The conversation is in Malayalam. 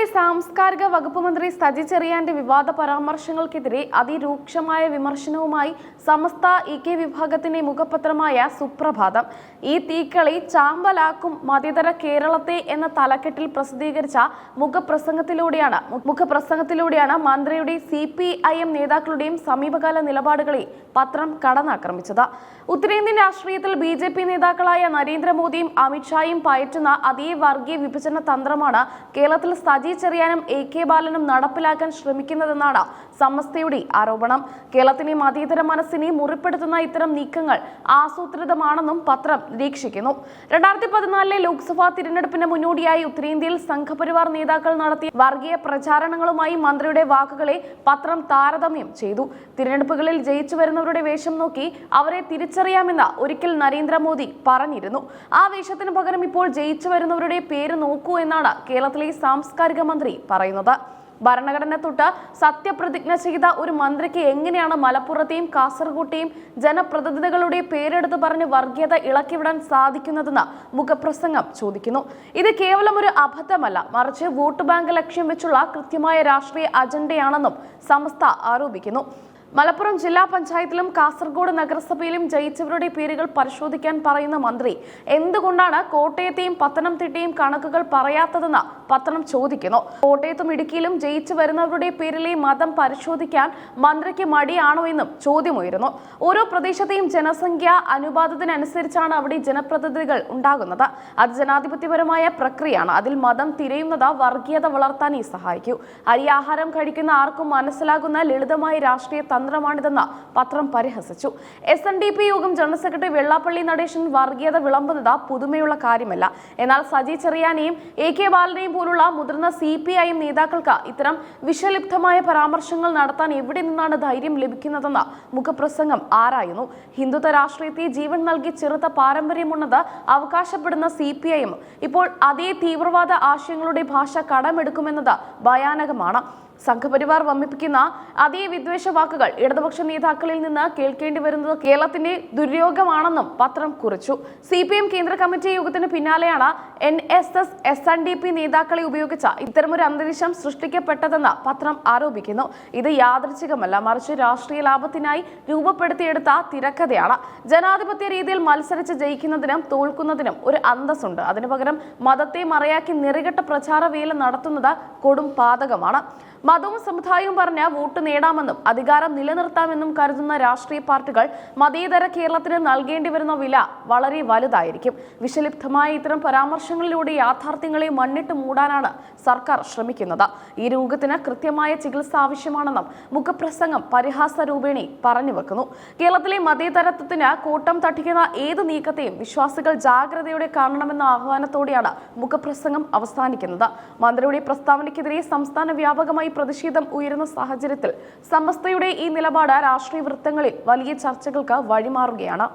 കേരളത്തിലെ സാംസ്കാരിക വകുപ്പ് മന്ത്രി സജി ചെറിയാന്റെ വിവാദ പരാമർശങ്ങൾക്കെതിരെ അതിരൂക്ഷമായ വിമർശനവുമായി സമസ്ത ഇ കെ വിഭാഗത്തിന്റെ മുഖപത്രമായ സുപ്രഭാതം. ഈ തീക്കളി ചാമ്പലാക്കും മതിതര കേരളത്തെ എന്ന തലക്കെട്ടിൽ പ്രസിദ്ധീകരിച്ച മുഖപ്രസംഗത്തിലൂടെയാണ് മുഖപ്രസംഗത്തിലൂടെയാണ് മന്ത്രിയുടെ സി പി ഐ എം നേതാക്കളുടെയും സമീപകാല നിലപാടുകളെ പത്രം കടന്നാക്രമിച്ചത്. ഉത്തരേന്ത്യൻ രാഷ്ട്രീയത്തിൽ ബി ജെ പി നേതാക്കളായ നരേന്ദ്രമോദിയും അമിത്ഷായും പയറ്റുന്ന അതേ വർഗീയ വിഭജന തന്ത്രമാണ് കേരളത്തിൽ സജി ചെറിയാനും എ കെ ബാലനും നടപ്പിലാക്കാൻ ശ്രമിക്കുന്നതെന്നാണ് സമസ്തയുടെ ആരോപണം. കേരളത്തിലെ മതേതര മനസ്സിനെ മുറിപ്പെടുത്തുന്ന ഇത്തരം നീക്കങ്ങൾ ആസൂത്രിതമാണെന്നും പത്രം നിരീക്ഷിക്കുന്നു. രണ്ടായിരത്തി പതിനാലിലെ ലോക്സഭാ തിരഞ്ഞെടുപ്പിന് മുന്നോടിയായി ഉത്തരേന്ത്യയിൽ സംഘപരിവാർ നേതാക്കൾ നടത്തിയ വർഗീയ പ്രചാരണങ്ങളുമായി മന്ത്രിയുടെ വാക്കുകളെ പത്രം താരതമ്യം ചെയ്തു. തിരഞ്ഞെടുപ്പുകളിൽ ജയിച്ചു വരുന്നവരുടെ വേഷം നോക്കി അവരെ തിരിച്ചറിയാമെന്ന് ഒരിക്കൽ നരേന്ദ്രമോദി പറഞ്ഞിരുന്നു. ആ വേഷത്തിന് പകരം ഇപ്പോൾ ജയിച്ചു വരുന്നവരുടെ പേര് നോക്കൂ എന്നാണ് കേരളത്തിലെ സാംസ്കാരിക മന്ത്രി പറയുന്നത്. ഭരണഘടന തൊട്ട് സത്യപ്രതിജ്ഞ ചെയ്ത ഒരു മന്ത്രിക്ക് എങ്ങനെയാണ് മലപ്പുറത്തെയും കാസർകോട്ടെയും ജനപ്രതിനിധികളുടെ പേരെടുത്ത് പറഞ്ഞ് വർഗീയത ഇളക്കിവിടാൻ സാധിക്കുന്നതെന്ന് മുഖപ്രസംഗം ചോദിക്കുന്നു. ഇത് കേവലം ഒരു അബദ്ധമല്ല മറിച്ച് വോട്ട് ബാങ്ക് ലക്ഷ്യം വെച്ചുള്ള കൃത്യമായ രാഷ്ട്രീയ അജണ്ടയാണെന്നും സംസ്ഥ ആരോപിക്കുന്നു. മലപ്പുറം ജില്ലാ പഞ്ചായത്തിലും കാസർഗോഡ് നഗരസഭയിലും ജയിച്ചവരുടെ പേരുകൾ പരിശോധിക്കാൻ പറയുന്ന മന്ത്രി എന്തുകൊണ്ടാണ് കോട്ടയത്തെയും പത്തനംതിട്ടയും കണക്കുകൾ പറയാത്തതെന്ന് പത്രം ചോദിക്കുന്നു. കോട്ടയത്തും ഇടുക്കിയിലും ജയിച്ചു വരുന്നവരുടെ പേരിലെ മതം പരിശോധിക്കാൻ മന്ത്രിക്ക് മടിയാണോ എന്നും ചോദ്യമുയരുന്നു. ഓരോ പ്രദേശത്തെയും ജനസംഖ്യ അനുപാതത്തിനനുസരിച്ചാണ് അവിടെ ജനപ്രതിനിധികൾ ഉണ്ടാകുന്നത്. അത് ജനാധിപത്യപരമായ പ്രക്രിയയാണ്. അതിൽ മതം തിരയുന്നത് വർഗീയത വളർത്താനേ സഹായിക്കൂ. അരിയാഹാരം കഴിക്കുന്ന ആർക്കും മനസ്സിലാകുന്ന ലളിതമായ രാഷ്ട്രീയ തന്ത്രമാണിതെന്ന് പത്രം പരിഹസിച്ചു. എസ് എൻ ഡി പി യോഗം ജനറൽ സെക്രട്ടറി വെള്ളാപ്പള്ളി നടേശൻ വർഗീയത വിളമ്പുന്നത് പുതുമയുള്ള കാര്യമല്ല. എന്നാൽ സജി ചെറിയാനെയും എ കെ ബാലനെയും പോലുള്ള മുതിർന്ന സി പി ഐ എം നേതാക്കൾക്ക് ഇത്തരം വിഷലിപ്തമായ പരാമർശങ്ങൾ നടത്താൻ എവിടെ നിന്നാണ് ധൈര്യം ലഭിക്കുന്നതെന്ന് മുഖപ്രസംഗം ആരായുന്നു? ഹിന്ദുത്വ രാഷ്ട്രീയത്തെ ജീവൻ നൽകി ചെറുത്ത പാരമ്പര്യമുള്ളത് അവകാശപ്പെടുന്ന സി പി ഐ എം. ഇപ്പോൾ അതേ തീവ്രവാദ ആശയങ്ങളുടെ ഭാഷ കടമെടുക്കുമെന്നത് ഭയാനകമാണ്. സംഘപരിവാർ വമ്മിപ്പിക്കുന്ന അതേ വിദ്വേഷ വാക്കുകൾ ഇടതുപക്ഷ നേതാക്കളിൽ നിന്ന് കേൾക്കേണ്ടി വരുന്നത് കേരളത്തിന്റെ ദുര്യോഗമാണെന്നും പത്രം കുറിച്ചു. സി പി എം കേന്ദ്ര കമ്മിറ്റി യോഗത്തിന് പിന്നാലെയാണ് N S S S N D P നേതാക്കളെ ഉപയോഗിച്ച ഇത്തരമൊരു അന്തരീക്ഷം സൃഷ്ടിക്കപ്പെട്ടതെന്ന് പത്രം ആരോപിക്കുന്നു. ഇത് യാദൃച്ഛികമല്ല മറിച്ച് രാഷ്ട്രീയ ലാഭത്തിനായി രൂപപ്പെടുത്തിയെടുത്ത തിരക്കഥയാണ്. ജനാധിപത്യ രീതിയിൽ മത്സരിച്ച് ജയിക്കുന്നതിനും തോൽക്കുന്നതിനും ഒരു അന്തസ്സുണ്ട്. അതിനു പകരം മതത്തെ മറയാക്കി നിറികെട്ട പ്രചാരവേല നടത്തുന്നത് കൊടും പാതകമാണ്. മതവും സമുദായവും പറഞ്ഞ വോട്ട് നേടാമെന്നും അധികാരം നിലനിർത്താമെന്നും കരുതുന്ന രാഷ്ട്രീയ പാർട്ടികൾ മതേതര കേരളത്തിന് നൽകേണ്ടി വരുന്ന വില വളരെ വലുതായിരിക്കും. വിഷലിപ്തമായ ഇത്തരം പരാമർശങ്ങളിലൂടെ യാഥാർത്ഥ്യങ്ങളെ മണ്ണിട്ട് മൂടാനാണ് സർക്കാർ ശ്രമിക്കുന്നത്. ഈ രോഗത്തിന് കൃത്യമായ ചികിത്സ ആവശ്യമാണെന്നും മുഖപ്രസംഗം പരിഹാസ രൂപേണി പറഞ്ഞു വെക്കുന്നു. കേരളത്തിലെ മതേതരത്വത്തിന് കൂട്ടം തട്ടിക്കുന്ന ഏത് നീക്കത്തെയും വിശ്വാസികൾ ജാഗ്രതയോടെ കാണണമെന്ന ആഹ്വാനത്തോടെയാണ് മുഖപ്രസംഗം അവസാനിക്കുന്നത്. മന്ത്രിയുടെ പ്രസ്താവനയ്ക്കെതിരെ സംസ്ഥാന വ്യാപകമായി പ്രതിഷേധം ഉയരുന്ന സാഹചര്യത്തിൽ സമസ്തയുടെ ഈ നിലപാട് രാഷ്ട്രീയ വൃത്തങ്ങളിൽ വലിയ ചർച്ചകൾക്ക് വഴിമാറുകയാണ്.